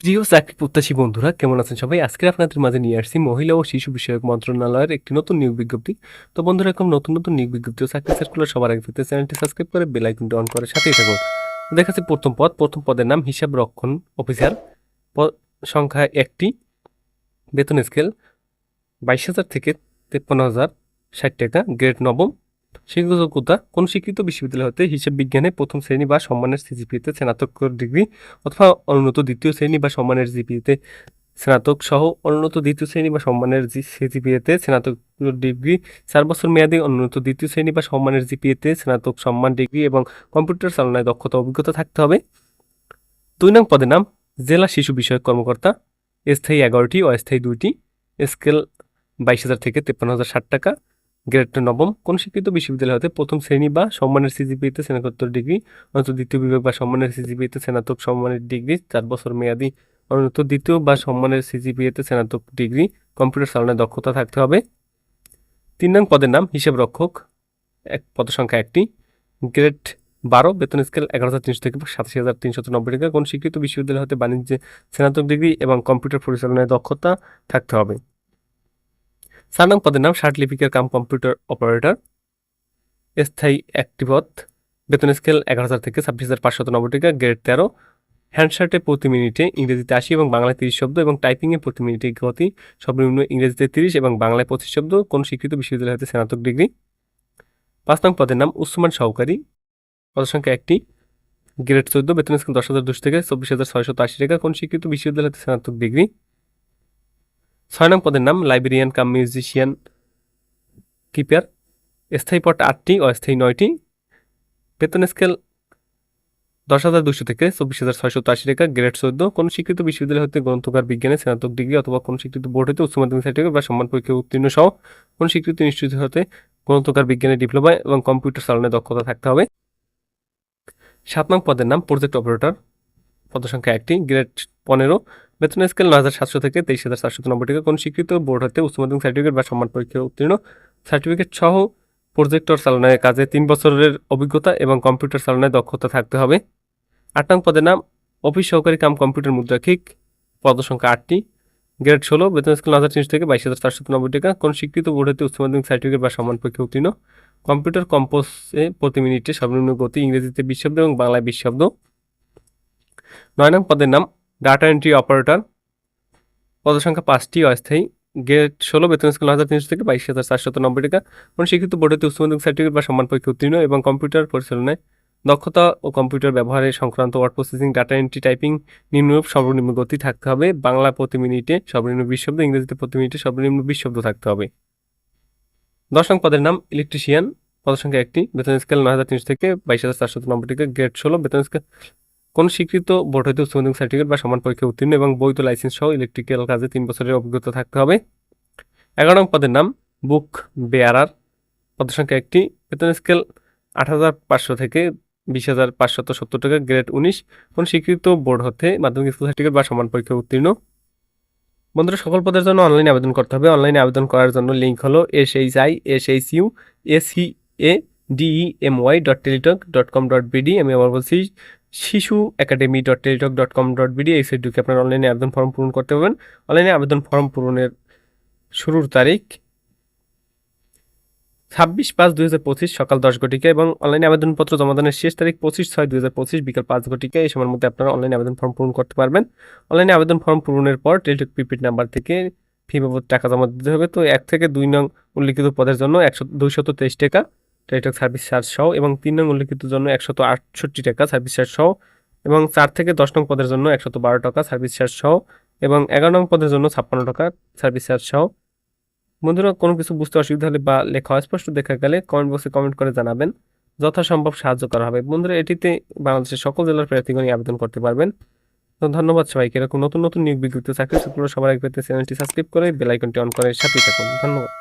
প্রিয় চাকরি প্রত্যাশী বন্ধুরা, কেমন আছেন সবাই? আজকে আপনাদের মাঝে নিয়ে আসছি মহিলা ও শিশু বিষয়ক মন্ত্রণালয়ের একটি নতুন নিয়োগ বিজ্ঞপ্তি। তো বন্ধুরা এরকম নতুন নতুন নিয়োগ বিজ্ঞপ্তি ও চাকরি সার্কুলার সবার আগে পেতে চ্যানেলটি সাবস্ক্রাইব করে বেল আইকনটি অন করে সাথেই থাকুন। দেখাচ্ছি প্রথম পদ। প্রথম পদের নাম হিসাব রক্ষণ অফিসার সংখ্যা একটি, বেতন স্কেল বাইশ হাজার থেকে তেপ্পান্ন হাজার ষাট টাকা গ্রেড নবম। শিক্ষকতা কোন স্বীকৃত বিশ্ববিদ্যালয় হতে হিসাব বিজ্ঞানে প্রথম শ্রেণি বা সম্মানের সিজিপিএতে স্নাতক ডিগ্রি অথবা অনুন্নত দ্বিতীয় শ্রেণি বা সম্মানের জিপিএতে স্নাতক সহ অনুন্নত দ্বিতীয় শ্রেণি বা সম্মানের সিজিপিএতে স্নাতক ডিগ্রি, চার বছর মেয়াদী অনুন্নত দ্বিতীয় শ্রেণি বা সম্মানের জিপিএতে স্নাতক সম্মান ডিগ্রি এবং কম্পিউটার চালনায় দক্ষতা অভিজ্ঞতা থাকতে হবে। দুই নং পদের নাম, জেলা শিশু বিষয়ক কর্মকর্তা, স্থায়ী এগারোটি অস্থায়ী দুইটি, স্কেল বাইশ হাজার থেকে তেপ্পান্ন হাজার ষাট টাকা গ্রেড নবম। কোন স্বীকৃত বিশ্ববিদ্যালয় হতে প্রথম শ্রেণি বা সম্মানের সিজিপিএতে স্নাতকোত্তর ডিগ্রি অন্তত দ্বিতীয় বিভাগ বা সম্মানের সিজিপিএতে স্নাতক সম্মানের ডিগ্রি, চার বছর মেয়াদি অন্তত দ্বিতীয় বা সম্মানের সিজিপিএতে স্নাতক ডিগ্রি, কম্পিউটার চালনায় দক্ষতা থাকতে হবে। তিন নং পদের নাম, হিসাব রক্ষক। এক, পদ সংখ্যা একটি। গ্রেড বারো, বেতন স্কেল এগারো হাজার তিনশো থেকে সাতাশি হাজার তিনশত নব্বই টাকা। কোন স্বীকৃত বিশ্ববিদ্যালয় হতে বাণিজ্যে স্নাতক ডিগ্রি এবং কম্পিউটার পরিচালনায় দক্ষতা থাকতে হবে। চার নং পদের নাম, ষাট লিপিকের কাম কম্পিউটার অপারেটর। স্থায়ী একটি পদ, বেতন স্কেল এগারো হাজার থেকে ছাব্বিশ হাজার পাঁচশত নব্বই টাকা, গ্রেড তেরো। হ্যান্ডশার্টে প্রতি মিনিটে ইংরেজিতে আশি এবং বাংলায় তিরিশ শব্দ এবং টাইপিংয়ে প্রতি মিনিটে গতি সর্বনিম্ন ইংরেজিতে তিরিশ এবং বাংলায় পঁচিশ শব্দ, কোন স্বীকৃত বিশ্ববিদ্যালয় হতে স্নাতক ডিগ্রি। পাঁচ নং পদের নাম, উসমান সহকারী। পদ সংখ্যা একটি। গ্রেড চোদ্দ, বেতন স্কেল দশ হাজার দুশো থেকে চব্বিশ হাজার ছয়শত আশি টাকা, কোন স্বীকৃত বিশ্ববিদ্যালয় হতে স্নাতক ডিগ্রি। ছয় নং পদের নাম লাইব্রেরিয়ান কাম মিউজিশিয়ান কিপার স্থায়ী পদ আটটি, অস্থায়ী নয়টি। বেতন স্কেল দশ হাজার দুশো থেকে চব্বিশ হাজার ছয়শো আশি টাকা গ্রেড চোদ্দ। কোন স্বীকৃত বিশ্ববিদ্যালয় হতে গ্রন্থকার, বিজ্ঞানে, স্নাতক ডিগ্রি অথবা কোন স্বীকৃত বোর্ড হতে উচ্চ মাধ্যমিক সার্টিফিকেট বা সম্মান পরীক্ষা উত্তীর্ণ সহ কোন স্বীকৃত ইনস্টিটিউট হতে গ্রন্থকার, বিজ্ঞানে, ডিপ্লোমা এবং কম্পিউটার চালনায় দক্ষতা থাকতে হবে। সাত নং পদের নাম প্রজেক্ট অপারেটর পদ সংখ্যা একটি গ্রেড পনেরো। বেতন স্কেল নয় হাজার সাতশো থেকে তেইশ হাজার চারশো নব্বই টাকা। কোন স্বীকৃত বোর্ড হতে উচ্চ মাধ্যমিক সার্টিফিকেট বা সম্মান পরীক্ষায় উত্তীর্ণ। সার্টিফিকেট সহ প্রজেক্টর চালনায় কাজে তিন বছরের অভিজ্ঞতা এবং কম্পিউটার চালনায় দক্ষতা থাকতে হবে। আট নং পদের নাম, অফিস সহকারী কাম কম্পিউটার মুদ্রাক্ষিক পদ সংখ্যা আটটি। গ্রেড ষোলো, বেতন স্কেল হাজার তিনশো থেকে বাইশ হাজার চারশো নব্বই টাকা। কোন স্বীকৃত বোর্ড হতে উচ্চ মাধ্যমিক সার্টিফিকেট বা সম্মান পরীক্ষা উত্তীর্ণ। কম্পিউটার কম্পোসে প্রতি মিনিটে সর্বনিম্ন গতি ইংরেজিতে বিশ শব্দ এবং বাংলায় বিশ শব্দ। নয় নং পদের নাম ডাটা এন্ট্রি অপারেটর পদ সংখ্যা পাঁচটি অস্থায়ী। গেট ষোলো, বেতন স্কেল হাজার তিনশো থেকে বাইশ হাজার চারশত নব্বই টাকা। কোন স্বীকৃত বোর্ডেতে উচ্চ মাধ্যমিক সার্টিফিকেট বা সম্মান পরীক্ষা উত্তীর্ণ এবং কম্পিউটার পরিচালনায় দক্ষতা ও কম্পিউটার ব্যবহারের সংক্রান্ত word processing data entry typing নিম্নরূপ সর্বনিম্ন গতি থাকতে হবে। বাংলা প্রতি মিনিটে সর্বনিম্ন বিশ শব্দ, ইংরেজিতে প্রতি মিনিটে সর্বনিম্ন বিশ শব্দ থাকতে হবে। দশ নং পদের নাম ইলেকট্রিশিয়ান পদ সংখ্যা একটি, বেতন স্কেল নয় হাজার তিনশো থেকে বাইশ হাজার চারশো নব্বই টাকা। গ্রেড ষোলো, বেতন স্কেল কোন স্বীকৃত বোর্ড হইতে সার্টিফিকেট বা সমান পরীক্ষা উত্তীর্ণ এবং বৈধ লাইসেন্স সহ ইলেকট্রিক্যাল কাজে তিন বছরের অভিজ্ঞতা থাকতে হবে। এগারো নং পদের নাম বুক বেয়ারার পদের সংখ্যা একটি। বেতন স্কেল আট হাজার পাঁচশো থেকে বিশ হাজার পাঁচশত সত্তর টাকা গ্রেড উনিশ। কোন স্বীকৃত বোর্ড হতে মাধ্যমিক স্কুল সার্টিফিকেট বা সমান পরীক্ষা উত্তীর্ণ? বন্ধুরা, সকল পদের জন্য অনলাইনে আবেদন করতে হবে। অনলাইনে আবেদন করার জন্য লিঙ্ক হলো S H I S H U S C A D E M Y dot Teletalk dot com dot BD আমি আবার বলছি Shishu academy dot Teletalk dot com dot BD এই সাইট ঢুকে আপনার অনলাইনে আবেদন ফর্ম পূরণ করতে পারবেন। অনলাইনে আবেদন ফর্ম পূরণের শুরুর তারিখ ছাব্বিশ পাঁচ দুই হাজার পঁচিশ সকাল দশ ঘটিকা এবং অনলাইনে আবেদনপত্র জমাদানের শেষ তারিখ পঁচিশ ছয় দুই হাজার পঁচিশ বিকাল পাঁচ ঘটিকা। এই সময়ের মধ্যে আপনারা অনলাইনে আবেদন ফর্ম পূরণ করতে পারবেন। অনলাইনে আবেদন ফর্ম পূরণের পর টেলিটক প্রিপেড নাম্বার থেকে ফি বাবদ টাকা জমা দিতে হবে। তো এক থেকে দুই নং উল্লিখিত পদের জন্য একশো দুইশত তেইশ টাকা। টেলিটক সার্ভিস চার্জ সহ এবং তিন নং উল্লিখিত জন্য একশত আটষট্টি টাকা সার্ভিস চার্জ সহ এবং চার থেকে দশ নং পদের জন্য একশত বারো টাকা সার্ভিস চার্জ সহ এবং এগারো নং পদের জন্য ছাপ্পান্ন টাকা সার্ভিস চার্জ সহ। বন্ধুরা, কোনো কিছু বুঝতে অসুবিধা হলে বা লেখা অস্পষ্ট দেখা গেলে কমেন্ট বক্সে কমেন্ট করে জানাবেন। যথাসম্ভব সাহায্য করা হবে। বন্ধুরা, এটিতে বাংলাদেশের সকল জেলার প্রার্থীগণই আবেদন করতে পারবেন। তো ধন্যবাদ সবাইকে। এরকম নতুন নতুন নিয়োগ বিজ্ঞপ্তি, চাকরি সবার আগে পেতে চ্যানেলটি সাবস্ক্রাইব করে বেল আইকনটি অন করে সাথে থাকুন। ধন্যবাদ।